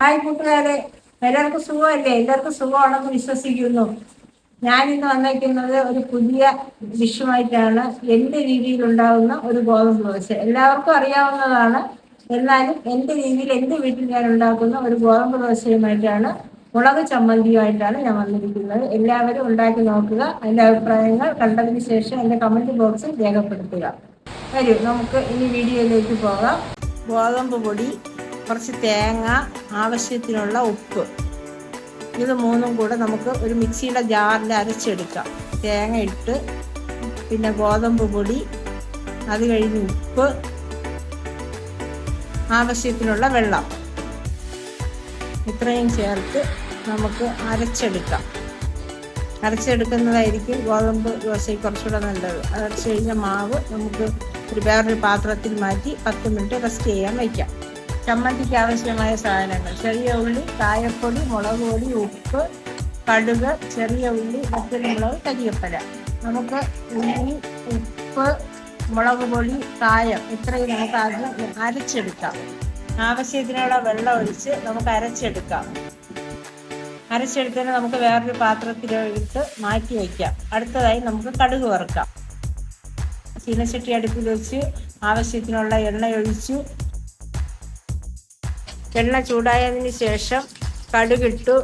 Hi കൂട്ടുകാരെ എല്ലാവർക്കും സുഖമല്ലേ? എല്ലാവർക്കും സുഖമാണെന്ന് വിശ്വസിക്കുന്നു. ഞാൻ ഇന്ന് വന്നേക്കുന്നത് ഒരു പുതിയ വിഷയമായിട്ടാണ്. എന്റെ രീതിയിൽ ഉണ്ടാകുന്ന ഒരു ഗോതമ്പ് ദോശ എല്ലാവർക്കും അറിയാവുന്നതാണ്. എന്നാലും എന്റെ രീതിയിൽ എന്റെ വീട്ടിൽ ഞാൻ ഉണ്ടാക്കുന്ന ഒരു ഗോതമ്പ് ദോശയുമായിട്ടാണ് മുളക് ചമ്മന്തിയുമായിട്ടാണ് ഞാൻ വന്നിരിക്കുന്നത്. എല്ലാവരും ഉണ്ടാക്കി നോക്കുക. അതിന്റെ അഭിപ്രായങ്ങൾ കണ്ടതിന് ശേഷം എന്റെ കമന്റ് ബോക്സിൽ രേഖപ്പെടുത്തുക. വരൂ നമുക്ക് ഇനി വീഡിയോയിലേക്ക് പോകാം. ഗോതമ്പ് പൊടി കുറച്ച് തേങ്ങ ആവശ്യത്തിനുള്ള ഉപ്പ്. ഇത് മൂന്നും കൂടെ നമുക്ക് ഒരു മിക്സിയുടെ ജാറിൽ അരച്ചെടുക്കാം. തേങ്ങ ഇട്ട് പിന്നെ ഗോതമ്പ് പൊടി അത് കഴിഞ്ഞ് ഉപ്പ് ആവശ്യത്തിനുള്ള വെള്ളം. ഇത്രയും ചേർത്ത് നമുക്ക് അരച്ചെടുക്കാം. അരച്ചെടുക്കുന്നതായിരിക്കും ഗോതമ്പ് ദോശയ്ക്ക് കുറച്ചുകൂടെ നല്ലത്. അരച്ചു കഴിഞ്ഞ മാവ് നമുക്ക് ഒരു വേറൊരു പാത്രത്തിൽ മാറ്റി പത്ത് മിനിറ്റ് റെസ്റ്റ് ചെയ്യാൻ വയ്ക്കാം. ചമ്മന്തിക്ക് ആവശ്യമായ സാധനങ്ങൾ. ചെറിയ ഉള്ളി കായപ്പൊടി മുളക് പൊടി ഉപ്പ് കടുക് ചെറിയ ഉള്ളി മുളക് കരിയപ്പല. നമുക്ക് ഉള്ളി ഉപ്പ് മുളക് പൊടി കായം ഇത്രയും നമുക്ക് ആദ്യം അരച്ചെടുക്കാം. ആവശ്യത്തിനുള്ള വെള്ളം ഒഴിച്ച് നമുക്ക് അരച്ചെടുക്കാം. അരച്ചെടുത്തതിന് നമുക്ക് വേറൊരു പാത്രത്തിലിട്ട് മാറ്റി വയ്ക്കാം. അടുത്തതായി നമുക്ക് കടുക് വറുക്കാം. ചീനച്ചട്ടി അടുപ്പിൽ വെച്ച് ആവശ്യത്തിനുള്ള എണ്ണ ഒഴിച്ചു എണ്ണ ചൂടായതിന് ശേഷം കടുകിട്ടു.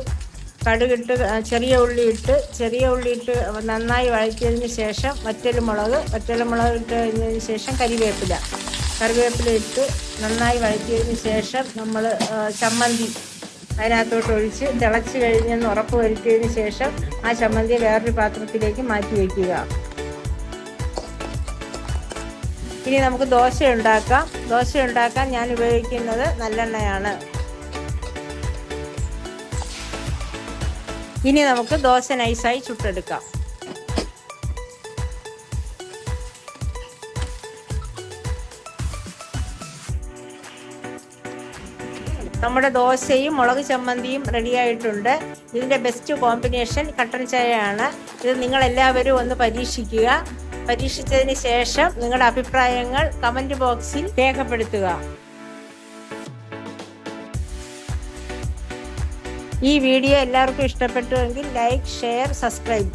കടുകിട്ട് ചെറിയ ഉള്ളി ഇട്ട് ചെറിയ ഉള്ളി ഇട്ട് നന്നായി വഴറ്റിയതിന് ശേഷം വറ്റൽ മുളക് വറ്റൽ മുളക് ഇട്ട് കഴിഞ്ഞതിന് ശേഷം കരിവേപ്പില. കറിവേപ്പില ഇട്ട് നന്നായി വഴറ്റിയതിന് ശേഷം നമ്മൾ ചമ്മന്തി അതിനകത്തോട്ട് ഒഴിച്ച് തിളച്ച് കഴിഞ്ഞെന്ന് ഉറപ്പ് വരുത്തിയതിന് ശേഷം ആ ചമ്മന്തി വേറൊരു പാത്രത്തിലേക്ക് മാറ്റി വയ്ക്കുക. ഇനി നമുക്ക് ദോശ ഉണ്ടാക്കാം. ദോശ ഉണ്ടാക്കാൻ ഞാൻ ഉപയോഗിക്കുന്നത് നല്ലെണ്ണയാണ്. ഇനി നമുക്ക് ദോശ നൈസായി ചുട്ടെടുക്കാം. നമ്മുടെ ദോശയും മുളക് ചമ്മന്തിയും റെഡിയായിട്ടുണ്ട് ഇതിന്റെ ബെസ്റ്റ് കോമ്പിനേഷൻ കട്ടൻ ചായയാണ്. ഇത് നിങ്ങൾ എല്ലാവരും ഒന്ന് പരീക്ഷിക്കുക. പരീക്ഷിച്ചതിന് ശേഷം നിങ്ങളുടെ അഭിപ്രായങ്ങൾ കമന്റ് ബോക്സിൽ രേഖപ്പെടുത്തുക. ഈ വീഡിയോ എല്ലാവർക്കും ഇഷ്ടപ്പെട്ടുവെങ്കിൽ ലൈക്ക് ഷെയർ സബ്സ്ക്രൈബ്